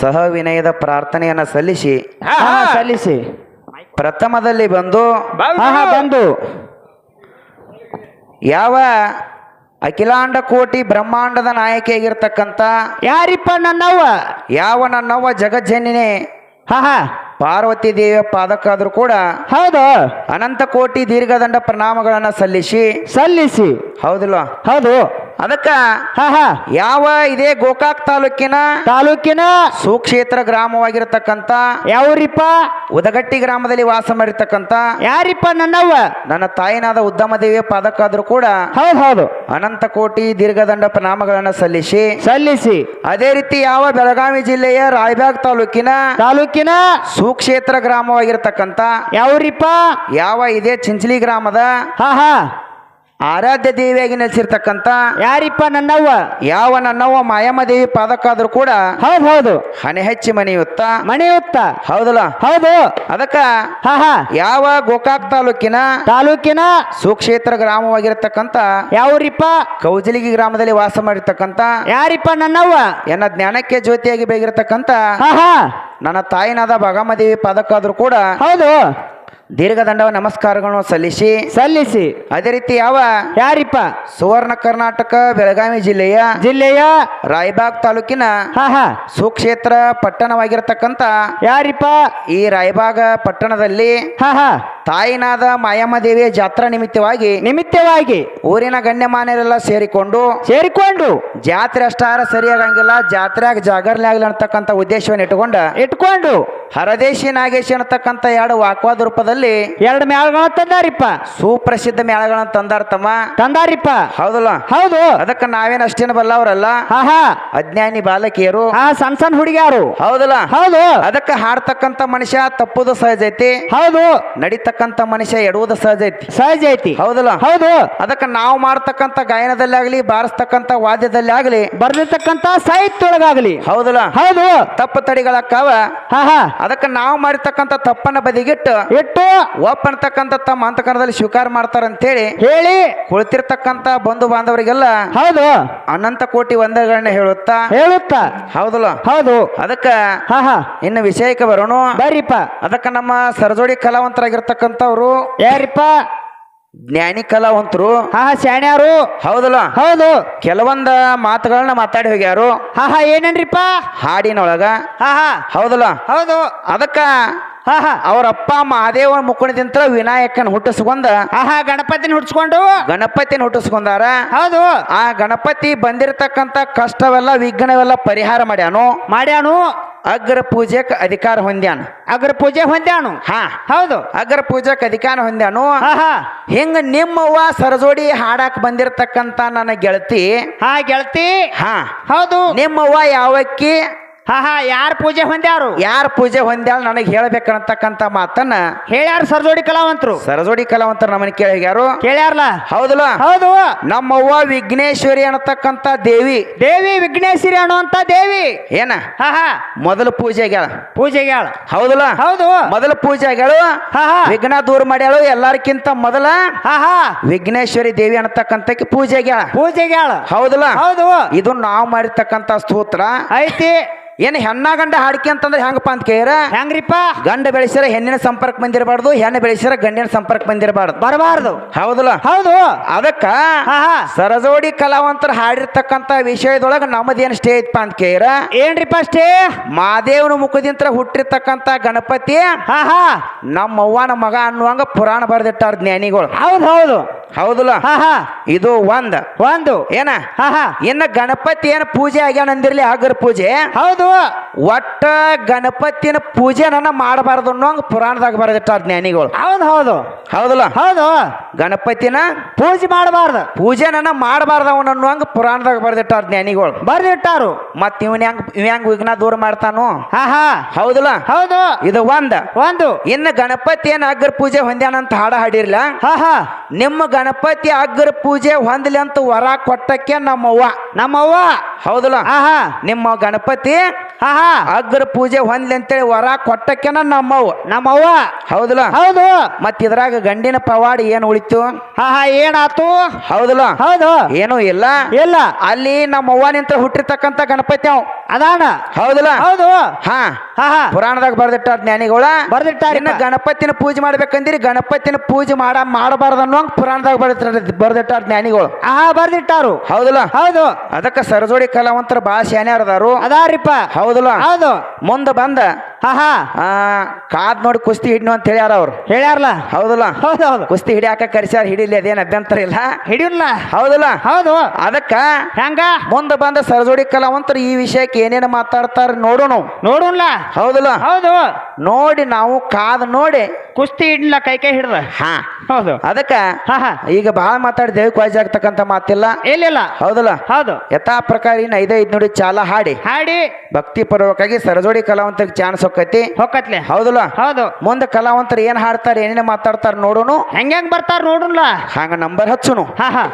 ಸಹ ವಿನಯದ ಪ್ರಾರ್ಥನೆಯನ್ನು ಸಲ್ಲಿಸಿ. ಹಾ. ಸಲ್ಲಿಸಿ. ಪ್ರಥಮದಲ್ಲಿ ಬಂದು ಬಂದು. ಹಾ ಹಾ ಬಂದು. ಯಾವ ಅಖಿಲಾಂಡ ಕೋಟಿ ಬ್ರಹ್ಮಾಂಡದ ನಾಯಕಿಯಾಗಿರ್ತಕ್ಕಂಥ ಯಾರಿಪ್ಪ ನನ್ನವ್ವ? ಯಾವ ನನ್ನವ್ವ ಜಗಜ್ಜನಿನೇ ಹಾ ಹಾ. ಪಾರ್ವತಿ ದೇವಿಯ ಪಾದಕ್ಕಾದರೂ ಕೂಡ ಹೌದು. ಅನಂತ ಕೋಟಿ ದೀರ್ಘದಂಡ ಪ್ರಣಾಮಗಳನ್ನು ಸಲ್ಲಿಸಿ. ಸಲ್ಲಿಸಿ. ಹೌದಿಲ್ವಾ? ಹೌದು. ಅದಕ್ಕ ಹಾ ಹಾ. ಯಾವ ಇದೇ ಗೋಕಾಕ್ ತಾಲೂಕಿನ ತಾಲೂಕಿನ ಸುಕ್ಷೇತ್ರ ಗ್ರಾಮವಾಗಿರತಕ್ಕಂತ ಯಾವ್ರಿಪ್ಪ? ಉದಗಟ್ಟಿ ಗ್ರಾಮದಲ್ಲಿ ವಾಸ ಮಾಡಿರ್ತಕ್ಕಂತ ಯಾರಿಪ್ಪ ನನ್ನವ್ವ? ನನ್ನ ತಾಯಿನಾದ ಉದ್ದಮ ದೇವಿಯ ಪಾದಕ್ಕಾದ್ರೂ ಕೂಡ ಹೌದು ಹೌದು. ಅನಂತ ಕೋಟಿ ದೀರ್ಘದಂಡ ನಾಮಗಳನ್ನ ಸಲ್ಲಿಸಿ ಸಲ್ಲಿಸಿ. ಅದೇ ರೀತಿ ಯಾವ ಬೆಳಗಾವಿ ಜಿಲ್ಲೆಯ ರಾಯಬಾಗ್ ತಾಲೂಕಿನ ತಾಲೂಕಿನ ಸುಕ್ಷೇತ್ರ ಗ್ರಾಮವಾಗಿರತಕ್ಕಂತ ಯಾವ್ರಿಪ್ಪ? ಯಾವ ಇದೇ ಚಿಂಚಲಿ ಗ್ರಾಮದ ಹಾ ಹಾ. ಆರಾಧ್ಯ ದೇವಿಯಾಗಿ ನೆಲೆಸಿರ್ತಕ್ಕಂಥ ಯಾರಿಪ್ಪ ನನ್ನವ್ವ? ಯಾವ ನನ್ನವ್ವ ಮಾಯಮ್ಮ ದೇವಿ ಪಾದಕ್ಕಾದ್ರೂ ಕೂಡ ಹೌದು ಹೌದು. ಹಣೆ ಹೆಚ್ಚಿ ಮನೆಯುತ್ತ ಮನೆಯುತ್ತ ಹೌದಲ್ಲ? ಹೌದು. ಅದಕ್ಕ ಹಾ ಹಾ. ಯಾವ ಗೋಕಾಕ್ ತಾಲೂಕಿನ ತಾಲೂಕಿನ ಸುಕ್ಷೇತ್ರ ಗ್ರಾಮವಾಗಿರತಕ್ಕಂತ ಯಾವ್ರಿಪ್ಪ? ಕೌಜಲಿಗಿ ಗ್ರಾಮದಲ್ಲಿ ವಾಸ ಮಾಡಿರ್ತಕ್ಕಂತ ಯಾರಿಪ್ಪ ನನ್ನವ್ವ? ಎನ್ನ ಜ್ಞಾನಕ್ಕೆ ಜ್ಯೋತಿಯಾಗಿ ಹಾ ಹಾ. ನನ್ನ ತಾಯಿನಾದ ಭಗಮದೇವಿ ಪಾದಕ್ಕಾದ್ರೂ ಕೂಡ ಹೌದು. ದೀರ್ಘದಂಡ ನಮಸ್ಕಾರಗಳನ್ನು ಸಲ್ಲಿಸಿ. ಸಲ್ಲಿಸಿ. ಅದೇ ರೀತಿ ಯಾವ? ಯಾರಿಪ್ಪ? ಸುವರ್ಣ ಕರ್ನಾಟಕ ಬೆಳಗಾವಿ ಜಿಲ್ಲೆಯ ಜಿಲ್ಲೆಯ? ರಾಯಬಾಗ್ ತಾಲೂಕಿನ ಹಾ ಹಾ. ಸುಕ್ಷೇತ್ರ ಪಟ್ಟಣವಾಗಿರತಕ್ಕಂತ ಯಾರಿಪ್ಪ? ಈ ರಾಯಬಾಗ ಪಟ್ಟಣದಲ್ಲಿ ಹಾ ಹಾ. ತಾಯಿನಾದ ಮಾಯಮ್ಮ ದೇವಿಯ ಜಾತ್ರಾ ನಿಮಿತ್ತವಾಗಿ ನಿಮಿತ್ತವಾಗಿ ಊರಿನ ಗಣ್ಯಮಾನ್ಯರೆಲ್ಲ ಸೇರಿಕೊಂಡು ಸೇರಿಕೊಂಡು ಜಾತ್ರೆ ಅಷ್ಟಾರ ಸರಿಯಾಗಂಗಿಲ್ಲ ಜಾತ್ರೆಯಾಗ ಜಾಗರಣೆ ಆಗಲಿ ಅಂತಕ್ಕಂಥ ಉದ್ದೇಶವನ್ನು ಇಟ್ಟುಕೊಂಡ ಇಟ್ಕೊಂಡು ಹರದೇಶಿ ನಾಗೇಶಿ ಅನ್ನತಕ್ಕಂಥ ಎರಡು ವಾಕ್ವಾದ ರೂಪದಲ್ಲಿ ಎರಡು ಮೇಳಗಳ ತಂದಾರಿಪ್ಪ. ಸುಪ್ರಸಿದ್ಧ ಮೇಳಗಳನ್ನ ತಂದಾರ ತಮ್ಮ ತಂದಾರಿಪ್ಪ. ಹೌದಲ್ಲ? ಹೌದು. ಅದಕ್ಕೆ ನಾವೇನ್ ಅಷ್ಟೇನು ಬಲ್ಲವರಲ್ಲ ಹಾ ಹಾ ಅಜ್ಞಾನಿ ಬಾಲಕಿಯರು. ಹಾ ಸಣ್ಣ ಸಣ್ಣ ಹುಡುಗಿಯಾರು. ಹೌದಲ್ಲ? ಹೌದು. ಅದಕ್ಕೆ ಹಾಡ್ತಕ್ಕಂತ ಮನುಷ್ಯ ತಪ್ಪುದು ಸಹಜ ಐತಿ. ಹೌದು. ನಡಿತಕ್ಕಂತ ಮನುಷ್ಯ ಎಡುವುದು ಸಹಜ ಐತಿ. ಸಹಜ ಐತಿ. ಹೌದಲ್ಲ? ಹೌದು. ಅದಕ್ಕೆ ನಾವು ಮಾಡ್ತಕ್ಕಂತ ಗಾಯನದಲ್ಲಿ ಆಗ್ಲಿ ಬಾರಿಸ್ತಕ್ಕಂತ ವಾದ್ಯದಲ್ಲಿ ಆಗಲಿ ಬರ್ದಿರ್ತಕ್ಕಂತ ಸಾಹಿತ್ಯ ಒಳಗಾಗ್ಲಿ ಹೌದಲ್ಲ? ಹೌದು. ತಪ್ಪು ತಡಿಗಳಕ್ಕಾವ ಹಾ ಹಾ ಅದಕ್ಕೆ ನಾವು ಮಾಡಿರ್ತಕ್ಕಂತ ತಪ್ಪನ್ನ ಬದಿಗಿಟ್ಟು ಇಟ್ಟು ಒಪ್ಪ ಅಂತಕ್ಕಂಥ ತಮ್ಮ ಅಂತಕರದಲ್ಲಿ ಸ್ವೀಕಾರ ಮಾಡ್ತಾರಂತೇಳಿ ಹೇಳಿ. ಹೇಳಿ ಕುಳಿತಿರ್ತಕ್ಕಂಥ ಬಂಧು ಬಾಂಧವರಿಗೆಲ್ಲ ಹೌದು. ಅನಂತ ಕೋಟಿ ವಂದನೆಗಳನ್ನ ಹೇಳುತ್ತಾ? ಹೇಳುತ್ತಾ? ಹೌದಲ್ಲ? ಹೌದು. ಅದಕ್ಕ ಹಾ ಹಾ. ಇನ್ನು ವಿಷಯಕ್ಕೆ ಬರೋಣ. ಬರೀಪ ಅದಕ್ಕ ನಮ್ಮ ಸರಜೋಡಿ ಕಲಾವಂತರಾಗಿರ್ತಕ್ಕಂಥವ್ರು. ಯಾರಿಪ್ಪ? ಜ್ಞಾನಿ ಕಲಾವಂತರು. ಹಾ ಹಾ ಶಾಣ್ಯಾರು. ಹೌದಲ್ಲ? ಹೌದು. ಕೆಲವೊಂದ ಮಾತುಗಳನ್ನ ಮಾತಾಡಿ ಹೋಗ್ಯಾರು. ಹಾ ಹಾ ಏನೇನ್ರಿಪ್ಪ? ಹಾಡಿನೊಳಗ. ಹಾ ಹಾ. ಹೌದಲ್ಲ? ಹೌದು. ಅದಕ್ಕ ಹಾ ಹಾ ಅವ್ರ ಅಪ್ಪ ಮಹಾದೇವ ಮುಖಂಡದಿಂತ ವಿನಾಯಕನ ಹುಟ್ಟಿಸ್ಕೊಂಡ ಆಹಾ ಗಣಪತಿನ ಹುಡ್ಸ್ಕೊಂಡು ಗಣಪತಿನ ಹುಟ್ಟಿಸ್ಕೊಂಡಾರ? ಹೌದು. ಆ ಗಣಪತಿ ಬಂದಿರತಕ್ಕಂತ ಕಷ್ಟವೆಲ್ಲ ವಿಘ್ನವೆಲ್ಲ ಪರಿಹಾರ ಮಾಡ್ಯಾನು. ಮಾಡ್ಯಾನು. ಅಗ್ರ ಪೂಜೆಕ್ ಅಧಿಕಾರ ಹೊಂದ್ಯಾನು. ಅಗ್ರ ಪೂಜೆ ಹೊಂದ್ಯಾನು. ಹಾ. ಹೌದು. ಅಗ್ರ ಪೂಜೆಕ್ ಅಧಿಕಾರ ಹೊಂದ್ಯಾನು. ಆಹಾ. ಹಿಂಗ ನಿಮ್ಮವ್ವ ಸರಜೋಡಿ ಹಾಡಾಕ್ ಬಂದಿರತಕ್ಕಂತ ನನ್ನ ಗೆಳತಿ. ಹಾ ಗೆಳತಿ. ಹಾ. ಹೌದು. ನಿಮ್ಮವ್ವ ಯಾವಕ್ಕಿ? ಹಾ ಹಾ ಯಾರ ಪೂಜೆ ಹೊಂದ್ಯಾರು? ಯಾರ ಪೂಜೆ ಹೊಂದ್ಯಾಳ ನನಗೆ ಹೇಳಬೇಕಂತಕ್ಕಂತ ಮಾತನ್ನ ಹೇಳ್ಯಾರ ಸರಜೋಡಿ ಕಲಾವಂತರು. ಸರಜೋಡಿ ಕಲಾವಂತರು ನಮ್ಮನ್ನ ಕೇಳಿ ಹೋಗ್ಯಾರು? ಕೇಳ್ಯಾರಲ್ಲ ಹೌದಲ್ಲ? ಹೌದು. ನಮ್ಮವ್ವ ವಿಘ್ನೇಶ್ವರಿ ಅನ್ನತಕ್ಕಂತ ದೇವಿ. ದೇವಿ ವಿಘ್ನೇಶ್ವರಿ ಅನ್ನುವಂತ ದೇವಿ. ಏನ? ಹಾ ಹಾ ಮೊದಲು ಪೂಜೆ ಆಗ್ಯಾಳ. ಪೂಜೆ ಆಗ್ಯಾಳ ಹೌದಲ್ಲ? ಹೌದು. ಮೊದಲು ಪೂಜೆ ಆಗ್ಯಾಳು. ಹಾ ಹಾ ವಿಘ್ನ ದೂರ ಮಾಡ್ಯಾಳು. ಎಲ್ಲಾರ್ಕಿಂತ ಮೊದಲ ಹಾ ಹಾ ವಿಘ್ನೇಶ್ವರಿ ದೇವಿ ಅನ್ನತಕ್ಕಂತಕ್ಕೆ ಪೂಜೆ ಆಗ್ಯಾಳ ಪೂಜೆ ಆಗ್ಯಾಳ ಹೌದಲ್ಲ? ಹೌದು. ಇದು ನಾವು ಮಾಡಿರ್ತಕ್ಕಂತ ಸ್ತೋತ್ರ. ಐತಿ. ಏನ್ ಹೆಣ್ಣ ಗಂಡ ಹಾಡಿಕೆ ಅಂತಂದ್ರೆ ಹೆಂಗಪ್ಪ ಅಂತ ಕೇರ ಹೆಂಗ್ರಿಪ್ಪ? ಗಂಡ ಬೆಳೆಸಿರ ಹೆಣ್ಣಿನ ಸಂಪರ್ಕ ಬಂದಿರಬಾರ್ದು ಹೆಣ್ಣು ಬೆಳೆಸಿರ ಗಂಡಿನ ಸಂಪರ್ಕ ಬಂದಿರಬಾರ್ದು. ಬರಬಾರ್ದು. ಹೌದಲ್ಲ? ಹೌದು. ಅದಕ್ಕ ಸರಜೋಡಿ ಕಲಾವಂತರ ಹಾಡಿರ್ತಕ್ಕಂತ ವಿಷಯದೊಳಗ ನಮ್ಮದೇನು ಸ್ಟೇ ಐತಪ್ಪ ಅಂತ ಕೇರ ಏನ್ರಿಪ್ಪ ಅಷ್ಟೇ ಮಾದೇವನ ಮುಖದಿಂದ ಹುಟ್ಟಿರ್ತಕ್ಕಂತ ಗಣಪತಿ ಹಾ ಹಾ. ನಮ್ಮವ್ವನ ಮಗ ಅನ್ನುವಂಗ ಪುರಾಣ ಬರೆದಿಟ್ಟಾರ ಜ್ಞಾನಿಗಳು. ಹೌದು ಹೌದು. ಹೌದಲ್ಲ? ಇದು ಒಂದ್. ಒಂದು. ಏನ? ಹಾ ಹಾ. ಇನ್ನ ಗಣಪತಿ ಏನ ಪೂಜೆ ಆಗ್ಯಾನ ಅಂದಿರ್ಲಿ ಅಗರ್ ಪೂಜೆ? ಹೌದು. ಒಟ್ಟ ಗಣಪತಿನ ಪೂಜೆನ ಮಾಡಬಾರ್ದು ಅನ್ನೋಂಗ ಪುರಾಣದಾಗ ಬರೆದಿಟ್ಟಾರ ಜ್ಞಾನಿಗಳು. ಹೌದು ಹೌದು. ಹೌದಲ್ಲ? ಹೌದು. ಗಣಪತಿನ ಪೂಜೆ ಮಾಡಬಾರ್ದು. ಪೂಜೆನ ಮಾಡಬಾರ್ದ ಅವನ ಅನ್ನುವಂಗ ಪುರಾಣದಾಗ ಬರೆದಿಟ್ಟಾರ ಜ್ಞಾನಿಗಳು. ಬರ್ದಿಟ್ಟಾರು. ಮತ್ ಇವನ್ ಹೆಂಗ್ ಇವ್ ಹೆಂಗ್ ವಿಘ್ನ ದೂರ ಮಾಡ್ತಾನು? ಹಾ ಹಾ. ಹೌದಲ್ಲ? ಹೌದು. ಇದು ಒಂದ್. ಒಂದು. ಇನ್ನು ಗಣಪತಿ ಏನ್ ಅಗ್ರ ಪೂಜೆ ಹೊಂದ್ಯಾನಂತ ಹಾಡ ಹಾಡಿರ್ಲ? ಹಾ ಹಾ. ನಿಮ್ಮ ಗಣಪತಿ ಅಗ್ರ ಪೂಜೆ ಹೊಂದ್ಲಿ ಅಂತ ವರ ಕೊಟ್ಟಕ್ಕೆ ನಮ್ಮವ್ವ. ನಮ್ಮವ್ವ. ಹೌದಲ್ಲ? ಹಾ ಹಾ. ನಿಮ್ಮ ಗಣಪತಿ ಹಾ ಹಾ ಅಗ್ರ ಪೂಜೆ ಹೊಂದ್ಲಿ ಅಂತೇಳಿ ವರ ಕೊಟ್ಟಕ್ಕೆನ ನಮ್ಮವ್ ನಮ್ಮವ್ವ. ಹೌದಲ್ಲ? ಹೌದು. ಮತ್ ಇದ್ರಾಗ ಗಂಡಿನ ಪವಾಡ ಏನ್ ಉಳಿತು? ಹಾ ಹಾ ಏನಾತು? ಹೌದಲ್ಲ? ಹೌದು. ಏನೂ ಇಲ್ಲ? ಇಲ್ಲ. ಅಲ್ಲಿ ನಮ್ಮವ್ವ ನಿಂತ ಹುಟ್ಟಿರ್ತಕ್ಕಂಥ ಗಣಪತಿ ಅವ್. ಅದಾನ. ಹೌದಲ್ಲ? ಹೌದು. ಹಾ. ಹಾ ಹಾ. ಪುರಾಣದಾಗ ಬರ್ದಿಟ್ಟಾರ ಜ್ಞಾನಿಗಳ? ಬರ್ದಿಟ್ಟಾರ ಇನ್ನು ಗಣಪತಿನ ಪೂಜೆ ಮಾಡ್ಬೇಕಂದಿರಿ ಗಣಪತಿನ ಪೂಜೆ ಮಾಡ ಮಾಡಬಾರ್ದು ಅನ್ನೋಂಗ್ ಪುರಾಣದಾಗ ಬರ್ದಿಟ್ಟಾರ ಬರ್ದಿಟ್ಟಾರ ಜ್ಞಾನಿಗಳು. ಆ ಬರ್ದಿಟ್ಟಾರು. ಹೌದಲ್ಲ? ಹೌದು. ಅದಕ್ಕೆ ಸರಜೋಡಿ ಕಲಾವಂತರ ಭಾಳ ಶಾನ್ಯಾರ ಅದಾರು ಅದಾರಿಪ್ಪ. ಹೌದಲ್ಲ? ಹೌದು. ಮುಂದೆ ಬಂದ ಹಾ ಹಾ ಕಾದ್ ನೋಡಿ ಕುಸ್ತಿ ಹಿಡ್ನು ಅಂತ ಹೇಳ್ಯಾರ ಅವ್ರು. ಹೇಳ್ಯಾರಲ್ಲ ಹೌದಲ್ಲ? ಹೌದು ಹೌದು. ಕುಸ್ತಿ ಹಿಡಿಯಾಕ ಕರ್ಸ್ಯಾರ ಹಿಡಿಲಿ ಅದೇನ್ ಅಭ್ಯಂತರ ಇಲ್ಲ. ಹಿಡಿಯಲ್ಲ ಹೌದಲ್ಲ? ಹೌದು. ಅದಕ್ಕ ಹೆಂಗ? ಮುಂದೆ ಬಂದ ಸರಜೋಡಿ ಕಲಾವಂತರು ಈ ವಿಷಯಕ್ಕೆ ಏನೇನು ಮಾತಾಡ್ತಾರ ನೋಡೋಣ ನೋಡೋಣ ಹೌದಲ್ಲ? ಹೌದು. ನೋಡಿ ನಾವು ಕಾದ್ ನೋಡಿ. ಕುಸ್ತಿ ಹಿಡ್ಲ ಕೈ ಕೈ ಹಿಡ್ರ? ಹಾ. ಹೌದು. ಅದಕ್ಕ ಈಗ ಬಹಳ ಮಾತಾಡಿ ದೇವ್ ಕ್ವಾಜ್ ಆಗ್ತಕ್ಕಂಥ ಮಾತಿಲ್ಲ. ಇಲ್ಲ ಹೌದಲ್ಲ? ಹೌದು. ಯಥಾ ಪ್ರಕಾರ ಇನ್ನು ಐದು ಐದು ನೋಡಿ ಚಾಲ ಹಾಡಿ. ಹಾಡಿ. ಭಕ್ತಿ ಪೂರ್ವಕವಾಗಿ ಸರಜೋಡಿ ಕಲಾವಂತರಿಗೆ ಚಾನ್ಸ್ ಹೊಕ್ಕತಿ. ಹೊಕ್ಕತ್ಲೆ. ಹೌದಲ್ಲ? ಹೌದು. ಮುಂದೆ ಕಲಾವಂತರು ಏನ್ ಹಾಡ್ತಾರೆ ಏನೇನು ಮಾತಾಡ್ತಾರ ನೋಡೋನು? ಹೆಂಗ್ ಹೆಂಗ್ ಬರ್ತಾರ ನೋಡೋಣ ಹಂಗ ನಂಬರ್ ಹಚ್ಚುನು. ಹಾ ಹಾ.